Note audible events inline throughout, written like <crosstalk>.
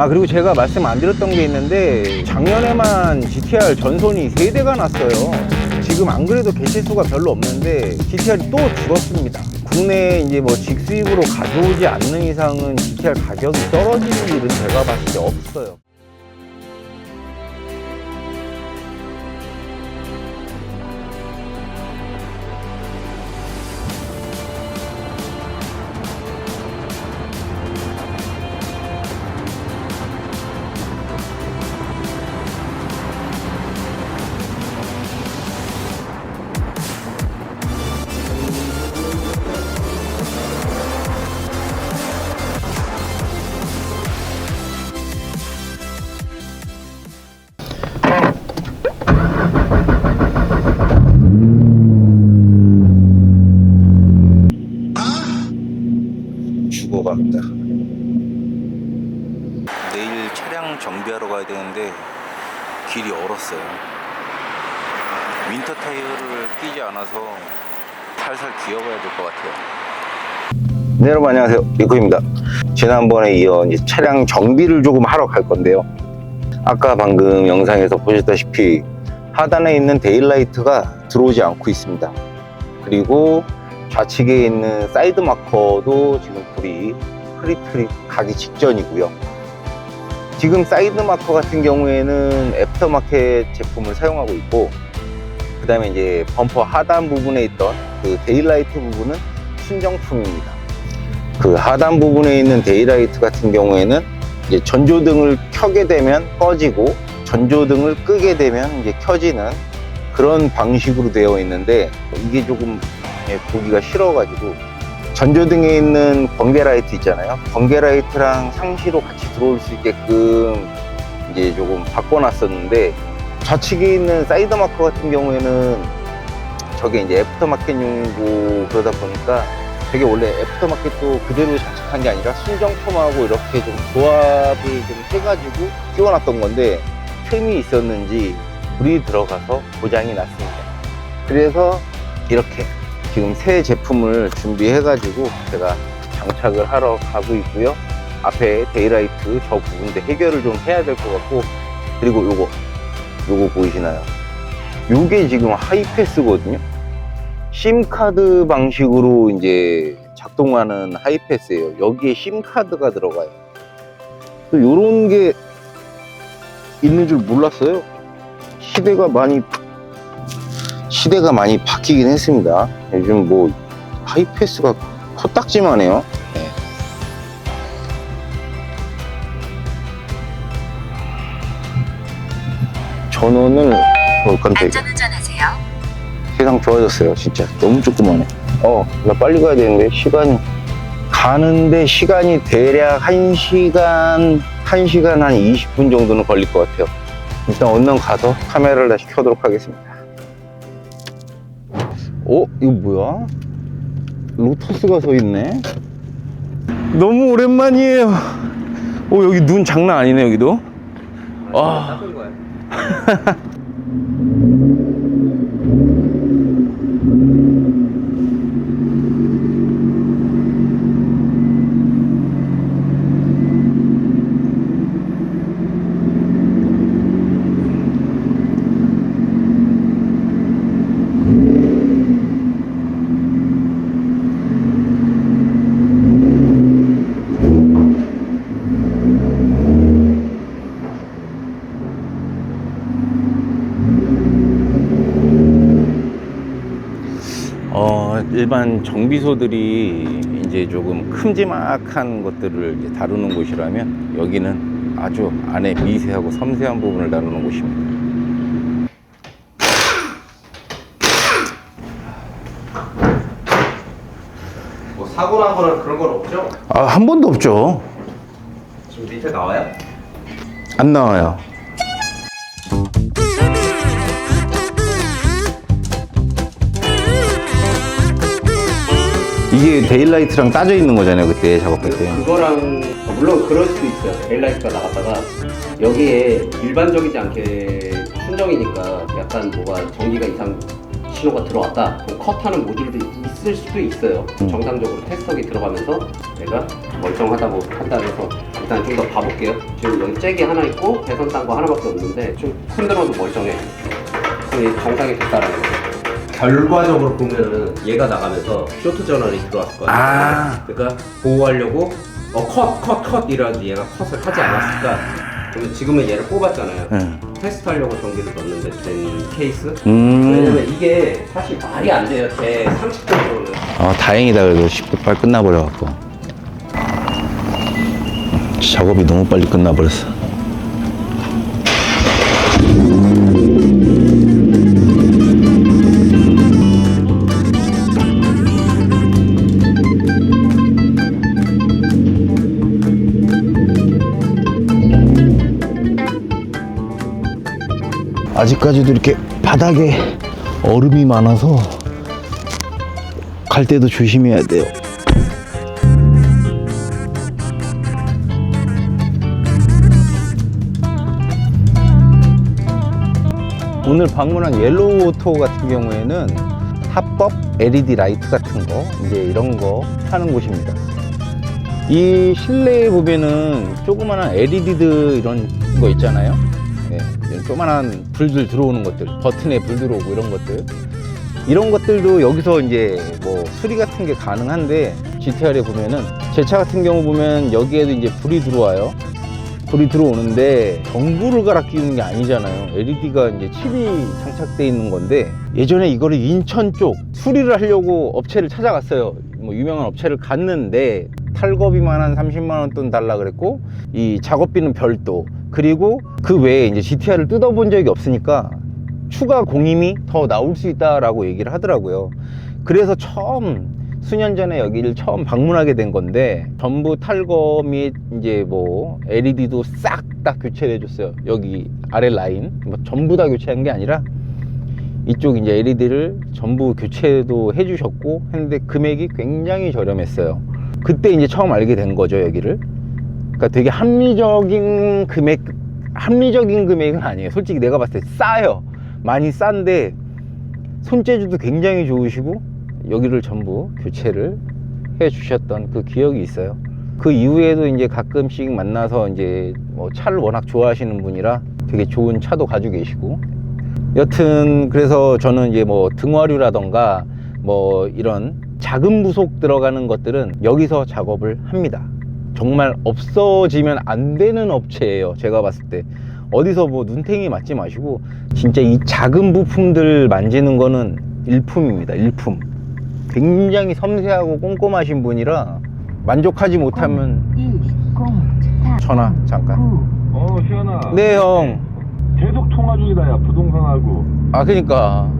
아 그리고 제가 말씀 안 드렸던 게 있는데 작년에만 GTR 전손이 3대가 났어요. 지금 안 그래도 개체 수가 별로 없는데 GTR이 또 줄었습니다. 국내에 이제 뭐 직수입으로 가져오지 않는 이상은 GTR 가격이 떨어지는 일은 제가 봤을 때 없어요 죽어갑니다. 내일 차량 정비하러 가야 되는데 길이 얼었어요. 윈터 타이어를 끼지 않아서 살살 기어가야 될 것 같아요. 네, 여러분 안녕하세요. 리코입니다. 지난번에 이어 이제 차량 정비를 조금 하러 갈 건데요. 아까 방금 영상에서 보셨다시피 하단에 있는 데일라이트가 들어오지 않고 있습니다. 그리고 좌측에 있는 사이드 마커도 지금 불이 흐릿흐릿 가기 직전이고요. 지금 사이드 마커 같은 경우에는 애프터마켓 제품을 사용하고 있고, 그 다음에 이제 범퍼 하단 부분에 있던 그 데일라이트 부분은 순정품입니다. 그 하단 부분에 있는 데일라이트 같은 경우에는 이제 전조등을 켜게 되면 꺼지고, 전조등을 끄게 되면 이제 켜지는 그런 방식으로 되어 있는데, 이게 조금 예, 보기가 싫어가지고 전조등에 있는 번개 라이트 있잖아요. 번개 라이트랑 상시로 같이 들어올 수 있게끔 이제 조금 바꿔놨었는데 좌측에 있는 사이드 마커 같은 경우에는 저게 이제 애프터마켓용이고 그러다 보니까 되게 원래 애프터마켓도 그대로 장착한 게 아니라 순정품하고 이렇게 좀 조합을 좀 해가지고 끼워놨던 건데 틈이 있었는지 불이 들어가서 고장이 났습니다. 그래서 이렇게 지금 새 제품을 준비해가지고 제가 장착을 하러 가고 있고요. 앞에 데이라이트 저 부분도 해결을 좀 해야 될 것 같고 그리고 요거 요거 보이시나요? 요게 지금 하이패스거든요. 심카드 방식으로 이제 작동하는 하이패스예요. 여기에 심카드가 들어가요. 또 요런 게 있는 줄 몰랐어요. 시대가 많이 시대가 많이 바뀌긴 했습니다. 요즘 뭐 하이패스가 코딱지만 해요. 네. 전원을 어 깜짝이야. 세상 좋아졌어요 진짜 너무 조그만해 어 나 빨리 가야 되는데 시간이 가는데 시간이 대략 1시간 1시간 한 20분 정도는 걸릴 것 같아요 일단 얼른 가서 카메라를 다시 켜도록 하겠습니다 어? 이거 뭐야? 로터스가 서 있네? 너무 오랜만이에요. 어 여기 눈 장난 아니네 여기도. 와 <laughs> 어, 일반 정비소들이 이제 조금 큼지막한 것들을 이제 다루는 곳이라면 여기는 아주 안에 미세하고 섬세한 부분을 다루는 곳입니다. 뭐 사고 나거나 그런 건 없죠? 아, 한 번도 없죠. 지금 밑에 나와요? 안 나와요. 이게 데일라이트랑 따져 있는 거잖아요, 그때 작업할 때. 그거랑 어, 물론 그럴 수도 있어요. 데일라이트가 나갔다가 여기에 일반적이지 않게 순정이니까 약간 뭐가 전기가 이상 신호가 들어왔다. 그럼 컷하는 모듈도 있- 있을 수도 있어요. 음. 정상적으로 테스터기 들어가면서 내가 멀쩡하다고 판단해서 일단 좀 더 봐볼게요. 지금 여기 잭이 하나 있고 배선 딴거 하나밖에 없는데 좀 흔들어도 멀쩡해. 거의 정상이 됐다라는 거예요. 결과적으로 보면은 얘가 나가면서 쇼트 전원이 들어왔을 거예요. 아. 그러니까 보호하려고 어, 컷, 컷, 컷 이래가지고 얘가 컷을 하지 않았을까. 근데 지금은 얘를 뽑았잖아요. 응. 테스트하려고 전기를 넣었는데 된 케이스. 음. 왜냐면 이게 사실 말이 안 돼요. 제 상식적으로는. 아, 다행이다. 그래도 쉽게 빨리 끝나버려갖고. 작업이 너무 빨리 끝나버렸어. 아직까지도 이렇게 바닥에 얼음이 많아서 갈 때도 조심해야 돼요. 오늘 방문한 옐로우 오토 같은 경우에는 합법 LED 라이트 같은 거 이제 이런 거 하는 곳입니다. 이 실내에 보면은 조그마한 LED들 이런 거 있잖아요. 조그마한 불들 들어오는 것들, 버튼에 불 들어오고 이런 것들. 이런 것들도 여기서 이제 뭐 수리 같은 게 가능한데 GTR에 보면은 제 차 같은 경우 보면 여기에도 이제 불이 들어와요. 불이 들어오는데 전구를 갈아 끼우는 게 아니잖아요. LED가 이제 칩이 장착돼 있는 건데 예전에 이거를 인천 쪽 수리를 하려고 업체를 찾아갔어요. 뭐 유명한 업체를 갔는데 탈거비만 한 30만 원 돈 달라 그랬고 이 작업비는 별도 그리고 그 외에 이제 GTR을 뜯어본 적이 없으니까 추가 공임이 더 나올 수 있다라고 얘기를 하더라고요. 그래서 처음 수년 전에 여기를 처음 방문하게 된 건데 전부 탈거 및 이제 뭐 LED도 싹 다 교체를 해줬어요. 여기 아래 라인 뭐 전부 다 교체한 게 아니라 이쪽 이제 LED를 전부 교체도 해주셨고 했는데 금액이 굉장히 저렴했어요. 그때 이제 처음 알게 된 거죠 여기를. 그러니까 되게 합리적인 금액 합리적인 금액은 아니에요. 솔직히 내가 봤을 때 싸요. 많이 싼데 손재주도 굉장히 좋으시고 여기를 전부 교체를 해 주셨던 그 기억이 있어요. 그 이후에도 이제 가끔씩 만나서 이제 뭐 차를 워낙 좋아하시는 분이라 되게 좋은 차도 가지고 계시고 여튼 그래서 저는 이제 뭐 등화류라던가 뭐 이런 작은 부속 들어가는 것들은 여기서 작업을 합니다. 정말 없어지면 안 되는 업체예요. 제가 봤을 때. 어디서 뭐 눈탱이 맞지 마시고 진짜 이 작은 부품들 만지는 거는 일품입니다. 일품. 굉장히 섬세하고 꼼꼼하신 분이라 만족하지 못하면 204 전화 잠깐. 9 어, 시연아. 네, 형. 계속 통화 중이다, 야, 부동산하고. 아 그러니까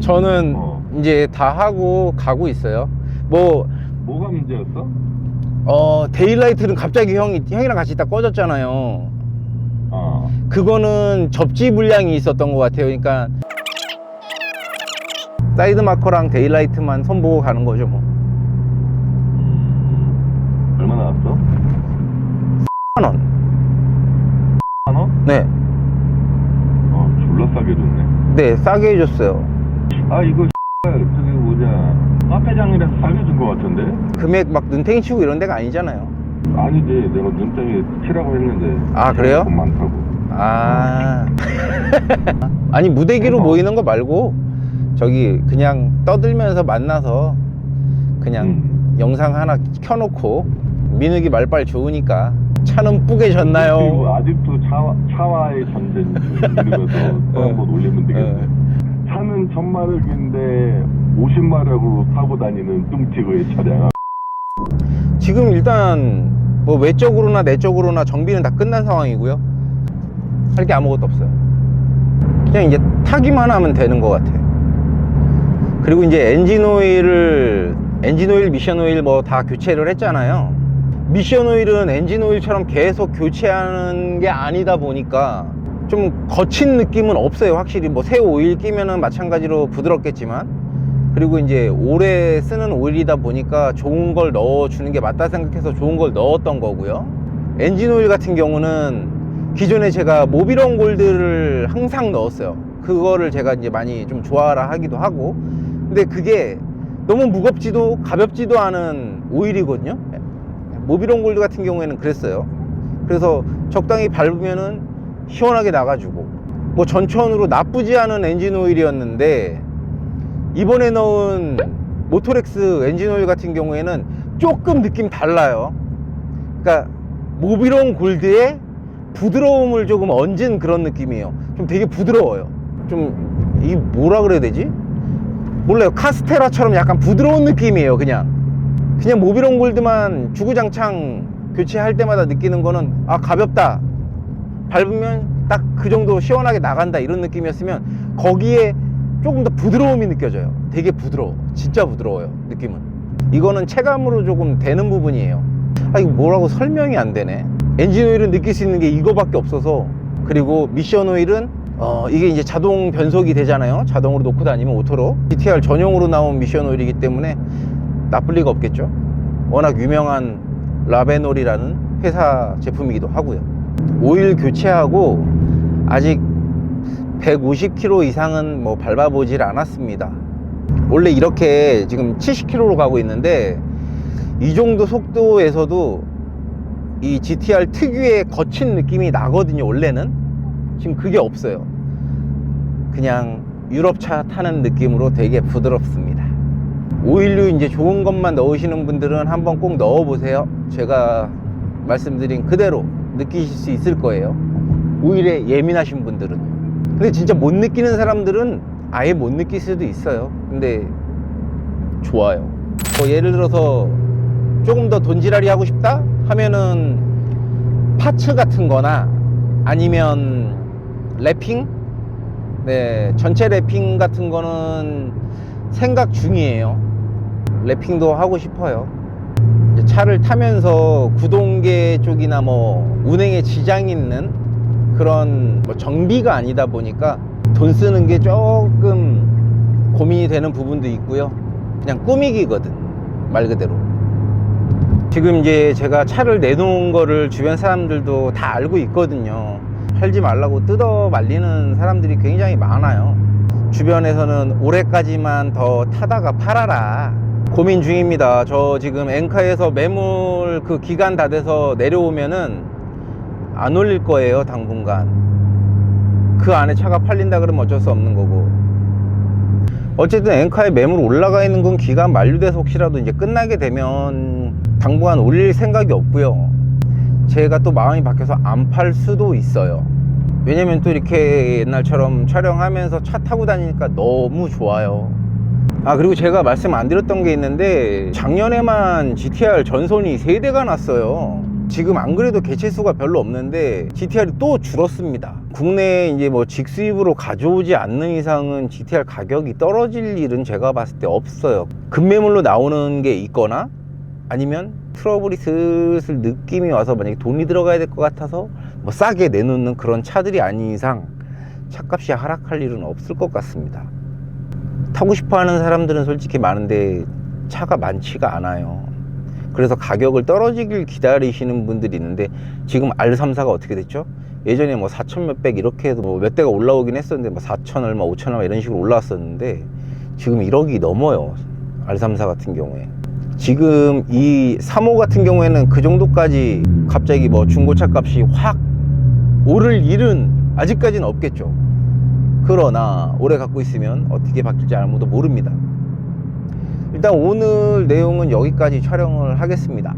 저는 어. 이제 다 하고 가고 있어요. 뭐 뭐가 문제였어? 어, 데일라이트는 갑자기 형이 형이랑 같이 딱 꺼졌잖아요. 어. 그거는 접지 불량이 있었던 것 같아요. 그러니까 사이드 마커랑 데일라이트만 손보고 가는 거죠, 뭐. 음, 얼마 나 왔어? 만 원. 만 원? 네, 어, 졸라 싸게 줬네. 네, 싸게 해줬어요. 아, 이거 <laughs> 저기 카페장이라서 싸게 준거 같은데? 금액 막 눈탱이 치고 이런 데가 아니잖아요. 아니지, 내가 눈덩이 치라고 했는데. 아, 그래요? 돈 많다고. 아. <laughs> 아니, 무대기로. 모이는 거 말고, 저기, 그냥 떠들면서 만나서, 그냥 음. 영상 하나 켜놓고, 민욱이 말빨 좋으니까, 차는 뿌게 그리고? 아직도 차, 차와의 전쟁 이러면서 <laughs> 또 어. 한번 올리면 되겠네. 어. 차는 천마력인데 50마력으로 타고 다니는 뚱티그의 차량. 지금 일단, 뭐, 외적으로나 내적으로나 정비는 다 끝난 상황이고요. 할 게 아무것도 없어요. 그냥 이제 타기만 하면 되는 것 같아. 그리고 이제 엔진 오일을, 엔진 오일, 미션 오일 뭐 다 교체를 했잖아요. 미션 오일은 엔진 오일처럼 계속 교체하는 게 아니다 보니까 좀 거친 느낌은 없어요. 확실히 뭐 새 오일 끼면은 마찬가지로 부드럽겠지만. 그리고 이제 오래 쓰는 오일이다 보니까 좋은 걸 넣어주는 게 맞다 생각해서 좋은 걸 넣었던 거고요. 엔진 오일 같은 경우는 기존에 제가 모비런 골드를 항상 넣었어요. 그거를 제가 이제 많이 좀 좋아라 하기도 하고. 근데 그게 너무 무겁지도 가볍지도 않은 오일이거든요. 모비론 골드 같은 경우에는 그랬어요. 그래서 적당히 밟으면은 시원하게 나가지고 뭐 전천으로 나쁘지 않은 엔진 오일이었는데 이번에 넣은 모토렉스 엔진 오일 같은 경우에는 조금 느낌 달라요. 그러니까 모비론 골드의 부드러움을 조금 얹은 그런 느낌이에요. 좀 되게 부드러워요. 좀 이 뭐라 그래야 되지? 몰라요. 카스테라처럼 약간 부드러운 느낌이에요. 그냥 그냥 모비론 골드만 주구장창 교체할 때마다 느끼는 거는 아 가볍다. 밟으면 딱 그 정도 시원하게 나간다 이런 느낌이었으면 거기에 조금 더 부드러움이 느껴져요. 되게 부드러워. 진짜 부드러워요. 느낌은. 이거는 체감으로 조금 되는 부분이에요. 아 이거 뭐라고 설명이 안 되네. 엔진 오일은 느낄 수 있는 게 이거밖에 없어서 그리고 미션 오일은 어 이게 이제 자동 변속이 되잖아요. 자동으로 놓고 다니면 오토로 GTR 전용으로 나온 미션 오일이기 때문에 나쁠 리가 없겠죠. 워낙 유명한 라베놀이라는 회사 제품이기도 하고요. 오일 교체하고 아직 150km 이상은 뭐 밟아보질 않았습니다. 원래 이렇게 지금 70km로 가고 있는데 이 정도 속도에서도 이 GTR 특유의 거친 느낌이 나거든요. 원래는 지금 그게 없어요. 그냥 유럽차 타는 느낌으로 되게 부드럽습니다. 오일류 이제 좋은 것만 넣으시는 분들은 한번 꼭 넣어 보세요. 제가 말씀드린 그대로 느끼실 수 있을 거예요. 오일에 예민하신 분들은. 근데 진짜 못 느끼는 사람들은 아예 못 느낄 수도 있어요. 근데 좋아요. 뭐 예를 들어서 조금 더 돈지랄이 하고 싶다 하면은 파츠 같은 거나 아니면 랩핑? 네, 전체 랩핑 같은 거는 생각 중이에요. 랩핑도 하고 싶어요. 차를 타면서 구동계 쪽이나 뭐 운행에 지장이 있는 그런 뭐 정비가 아니다 보니까 돈 쓰는 게 조금 고민이 되는 부분도 있고요. 그냥 꾸미기거든. 말 그대로. 지금 이제 제가 차를 내놓은 거를 주변 사람들도 다 알고 있거든요. 팔지 말라고 뜯어 말리는 사람들이 굉장히 많아요. 주변에서는 올해까지만 더 타다가 팔아라. 고민 중입니다. 저 지금 앵카에서 매물 그 기간 다 돼서 내려오면은 안 올릴 거예요, 당분간. 그 안에 차가 팔린다 그러면 어쩔 수 없는 거고. 어쨌든 앵카에 매물 올라가 있는 건 기간 만료돼서 혹시라도 이제 끝나게 되면 당분간 올릴 생각이 없고요. 제가 또 마음이 바뀌어서 안 팔 수도 있어요. 왜냐면 또 이렇게 옛날처럼 촬영하면서 차 타고 다니니까 너무 좋아요. 아, 그리고 제가 말씀 안 드렸던 게 있는데 작년에만 GTR 전선이 3대가 났어요. 지금 안 그래도 개체 수가 별로 없는데 GTR이 또 줄었습니다. 국내에 이제 뭐 직수입으로 가져오지 않는 이상은 GTR 가격이 떨어질 일은 제가 봤을 때 없어요. 급매물로 나오는 게 있거나 아니면 트러블이 슬슬 느낌이 와서 만약에 돈이 들어가야 될 것 같아서 뭐 싸게 내놓는 그런 차들이 아닌 이상 차값이 하락할 일은 없을 것 같습니다. 타고 싶어 하는 사람들은 솔직히 많은데 차가 많지가 않아요. 그래서 가격을 떨어지길 기다리시는 분들이 있는데 지금 R34가 어떻게 됐죠? 예전에 뭐 4천 몇백 이렇게 해서 뭐몇 대가 올라오긴 했었는데 뭐 4천 얼마, 5천 얼마 이런 식으로 올라왔었는데 지금 1억이 넘어요. R34 같은 경우에. 지금 이 3호 같은 경우에는 그 정도까지 갑자기 뭐 중고차 값이 확 오를 일은 아직까지는 없겠죠. 그러나 오래 갖고 있으면 어떻게 바뀔지 아무도 모릅니다. 일단 오늘 내용은 여기까지 촬영을 하겠습니다.